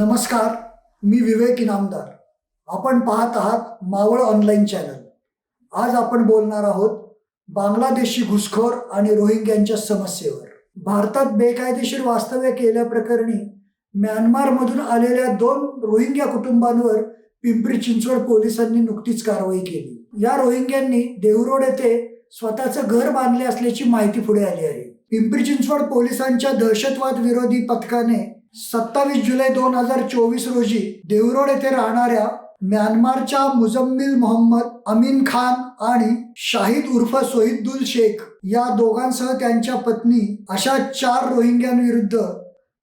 नमस्कार मी विवेक इनामदार आपण पाहत आहात मावळ ऑनलाईन चॅनल आज आपण बोलणार आहोत बांगलादेशी घुसखोर आणि रोहिंग्यांच्या समस्येवर. भारतात बेकायदेशीर वास्तव्य केल्याप्रकरणी म्यानमारमधून आलेल्या दोन रोहिंग्या कुटुंबांवर पिंपरी चिंचवड पोलिसांनी नुकतीच कारवाई केली. या रोहिंग्यांनी देवरोड येथे स्वतःचं घर बांधले असल्याची माहिती पुढे आली आहे. पिंपरी चिंचवड पोलिसांच्या दहशतवाद विरोधी पथकाने सत्तावीस जुलै दोन हजार चोवीस रोजी देवरोड येथे राहणाऱ्या म्यानमारच्या मुजम्मिल मोहम्मद अमीन खान आणि शाहिद उर्फ सोहिदुल शेख या दोघांसह त्यांच्या पत्नी अशा चार रोहिंग्यांविरुद्ध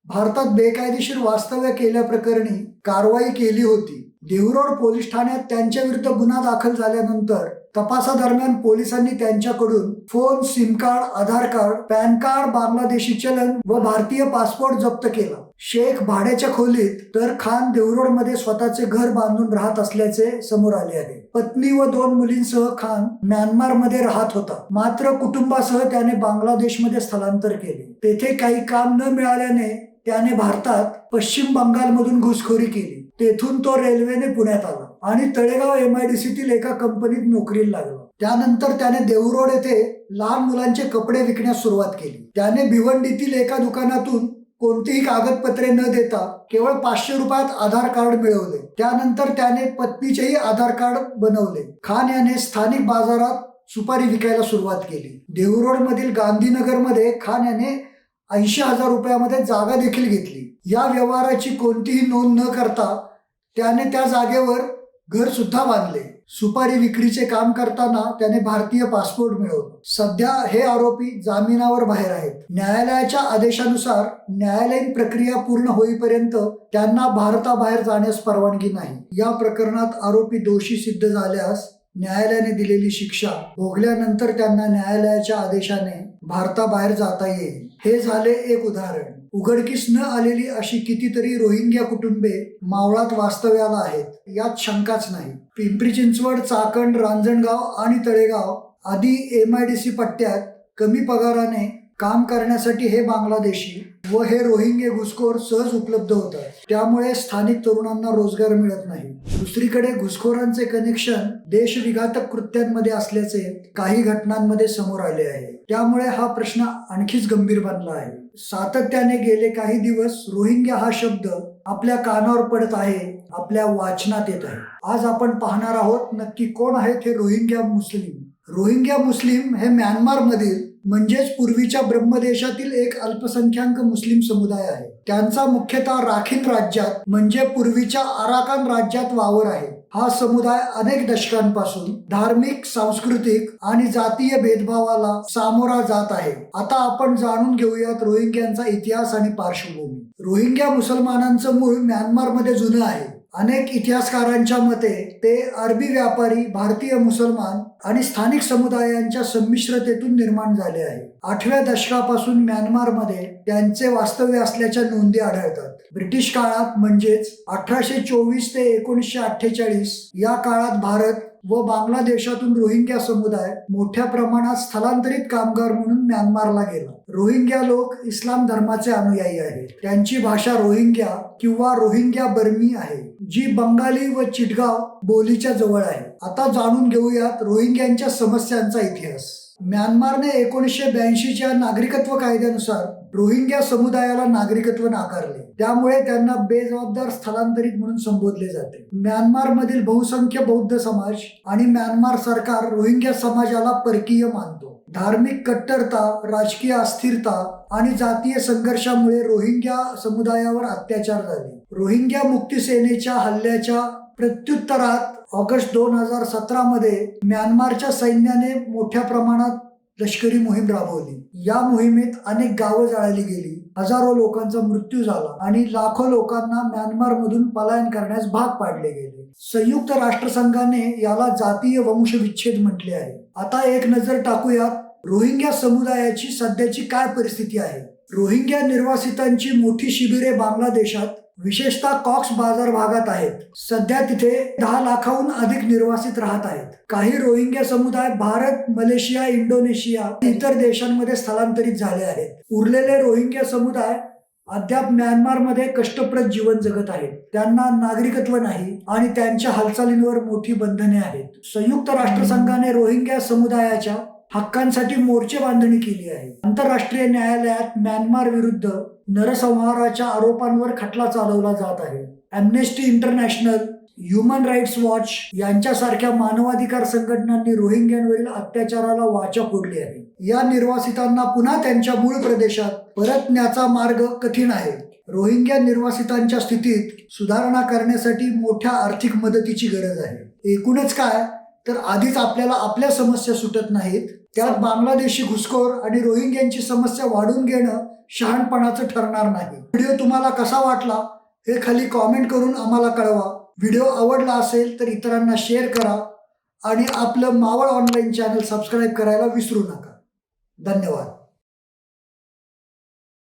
भारतात बेकायदेशीर वास्तव्य केल्याप्रकरणी कारवाई केली होती. देवरोड पोलीस ठाण्यात त्यांच्या विरुद्ध गुन्हा दाखल झाल्यानंतर तपासादरम्यान पोलिसांनी त्यांच्याकडून phone SIM card Aadhaar card PAN card Bangladeshi चलन व भारतीय पासपोर्ट जप्त केला. शेख भाड्याच्या खोलीत तर खान देवरोडमध्ये स्वतःचे घर बांधून राहत असल्याचे समोर आले आहे. पत्नी व दोन मुलींसह खान म्यानमारमध्ये राहत होता. मात्र कुटुंबासह त्याने बांगलादेशमध्ये स्थलांतर केले. तेथे काही काम न मिळाल्याने त्याने भारतात पश्चिम बंगालमधून घुसखोरी केली. तेथून तो रेल्वेने पुण्यात आला. आणि तळेगाव एम आय डी सीतील एका कंपनीत नोकरीला लागलो. त्यानंतर त्याने देऊरोड येथे लहान मुलांचे कपडे विकण्यास सुरुवात केली. त्याने भिवंडीतील एका दुकानातून कोणतीही कागदपत्रे न देता केवळ पाचशे रुपयात आधार कार्ड मिळवले. त्यानंतर त्याने पत्नीचेही आधार कार्ड बनवले. खान याने स्थानिक बाजारात सुपारी विकायला सुरुवात केली. देऊरोड मधील गांधीनगरमध्ये खान याने ऐंशी हजार रुपयामध्ये जागा देखील घेतली. या व्यवहाराची कोणतीही नोंद न करता त्याने त्या जागेवर घर सुद्धा बांधले. सुपारी विक्रीचे काम करताना त्याने भारतीय पासपोर्ट मिळवला सध्या हे आरोपी जामिनावर बाहेर आहेत. न्यायालयाच्या आदेशानुसार न्यायालयीन प्रक्रिया पूर्ण होईपर्यंत त्यांना भारताबाहेर जाण्यास परवानगी नाही. या प्रकरणात आरोपी दोषी सिद्ध झाल्यास न्यायालयाने दिलेली शिक्षा भोगल्यानंतर त्यांना न्यायालयाच्या आदेशाने भारताबाहेर जाता येईल. हे झाले एक उदाहरण. उघडकीस न आलेली अशी कितीतरी रोहिंग्या कुटुंबे मावळात वास्तव्याला आहेत. यात शंकाच नाही. पिंपरी चिंचवड चाकण रांजणगाव आणि तळेगाव आदी एम आय डी सी पट्ट्यात कमी पगाराने काम करण्यासाठी हे बांगलादेशी व हे रोहिंगे घुसखोर सहज उपलब्ध होतात. त्यामुळे स्थानिक तरुणांना रोजगार मिळत नाही. दुसरीकडे घुसखोरांचे कनेक्शन देशविघातक कृत्यांमध्ये असल्याचे काही घटनांमध्ये समोर आले आहे. त्यामुळे हा प्रश्न आणखीच गंभीर बनला आहे. सातत्याने गेले काही दिवस रोहिंग्या हा शब्द आपल्या कानावर पडत आहे आपल्या वाचनात येत आहे. आज आपण पाहणार आहोत नक्की कोण आहेत हे रोहिंग्या मुस्लिम. रोहिंग्या मुस्लिम हे म्यानमार मधील म्हणजेच पूर्वीच्या ब्रह्मदेशातील एक अल्पसंख्याक मुस्लिम समुदाय आहे. त्यांचा मुख्यतः राखीन राज्यात म्हणजे पूर्वीच्या आराकान राज्यात वावर आहे. हा समुदाय अनेक दशकांपासून धार्मिक सांस्कृतिक आणि जातीय भेदभावाला सामोरा जात आहे. आता आपण जाणून घेऊयात रोहिंग्यांचा इतिहास आणि पार्श्वभूमी. रोहिंग्या मुसलमानांचं मूळ म्यानमारमध्ये जुनं आहे. अनेक इतिहासकारांच्या मते ते अरबी व्यापारी भारतीय मुसलमान आणि स्थानिक समुदायांच्या संमिश्रतेतून निर्माण झाले आहे. आठव्या दशकापासून म्यानमारमध्ये त्यांचे वास्तव्य असल्याच्या नोंदी आढळतात. ब्रिटिश काळात म्हणजेच अठराशे चोवीस ते एकोणीसशे अठ्ठेचाळीस या काळात भारत व बांगलादेशातून रोहिंग्या समुदाय मोठ्या प्रमाणात स्थलांतरित कामगार म्हणून म्यानमारला गेला. रोहिंग्या लोक इस्लाम धर्माचे अनुयायी आहेत. त्यांची भाषा रोहिंग्या किंवा रोहिंग्या बर्मी आहे जी बंगाली व चिटगाव बोलीच्या जवळ आहे. आता जाणून घेऊयात रोहिंग्यांच्या समस्यांचा इतिहास. म्यानमारने एकोणीसशे ब्याऐंशीच्या नागरिकत्व कायद्यानुसार रोहिंग्या समुदायाला नागरिकत्व नाकारले. त्यामुळे त्यांना बेजबाबदार स्थलांतरित म्हणून संबोधले जाते. म्यानमार मधील बहुसंख्य बौद्ध समाज आणि म्यानमार सरकार रोहिंग्या समाजाला परकीय मानतो. धार्मिक कट्टरता राजकीय अस्थिरता आणि जातीय संघर्षामुळे रोहिंग्या समुदायावर अत्याचार झाले. रोहिंग्या मुक्ती सेनेच्या हल्ल्याच्या प्रत्युत्तरात ऑगस्ट दोन हजार सतरा मध्ये म्यानमारच्या सैन्याने मोठ्या प्रमाणात लष्करी मोहीम राबवली. या मोहिमेत अनेक गावं जाळली गेली हजारो लोकांचा मृत्यू झाला आणि लाखो लोकांना म्यानमार मधून पलायन करण्यास भाग पाडले गेले. संयुक्त राष्ट्रसंघाने याला जातीय वंशविच्छेद म्हटले आहे. आता एक नजर टाकूयात रोहिंग्या समुदायाची सध्याची काय परिस्थिती आहे? रोहिंग्या निर्वासितांची मोठी शिबिरे बांगलादेशात विशेषतः कॉक्स बाजार भागात आहेत. सध्या तिथे दहा लाखाहून अधिक निर्वासित राहत आहेत. काही रोहिंग्या समुदाय भारत मलेशिया इंडोनेशिया इतर देशांमध्ये स्थलांतरित झाले आहेत. उरलेले रोहिंग्या समुदाय अद्याप म्यानमारमध्ये कष्टप्रद जीवन जगत आहेत. त्यांना नागरिकत्व नाही आणि त्यांच्या हालचालींवर मोठी बंधने आहेत. संयुक्त राष्ट्रसंघाने रोहिंग्या समुदायाच्या हक्कांसाठी मोर्चे बांधणी केली आहे. आंतरराष्ट्रीय न्यायालयात म्यानमार विरुद्ध नरसंहाराच्या आरोपांवर खटला चालवला जात आहे. Amnesty International Human Rights Watch यांच्यासारख्या मानवाधिकार संघटनांनी रोहिंग्यांवरील अत्याचाराला वाचा फोडली आहे. या निर्वासितांना पुन्हा त्यांच्या मूळ प्रदेशात परतण्याचा मार्ग कठीण आहे. रोहिंग्या निर्वासितांच्या स्थितीत सुधारणा करण्यासाठी मोठ्या आर्थिक मदतीची गरज आहे. एकूणच काय? तर आधीच आपल्याला आपल्या समस्या सुटत नाहीत. त्यात बांगलादेशी घुसखोर आणि रोहिंग्यांची समस्या वाढून घेणं शहाणपणाचं ठरणार नाही. व्हिडिओ तुम्हाला कसा वाटला हे खाली कॉमेंट करून आम्हाला कळवा. व्हिडिओ आवडला असेल तर इतरांना शेअर करा आणि आपलं मावळ ऑनलाईन चॅनल सबस्क्राईब करायला विसरू नका. धन्यवाद.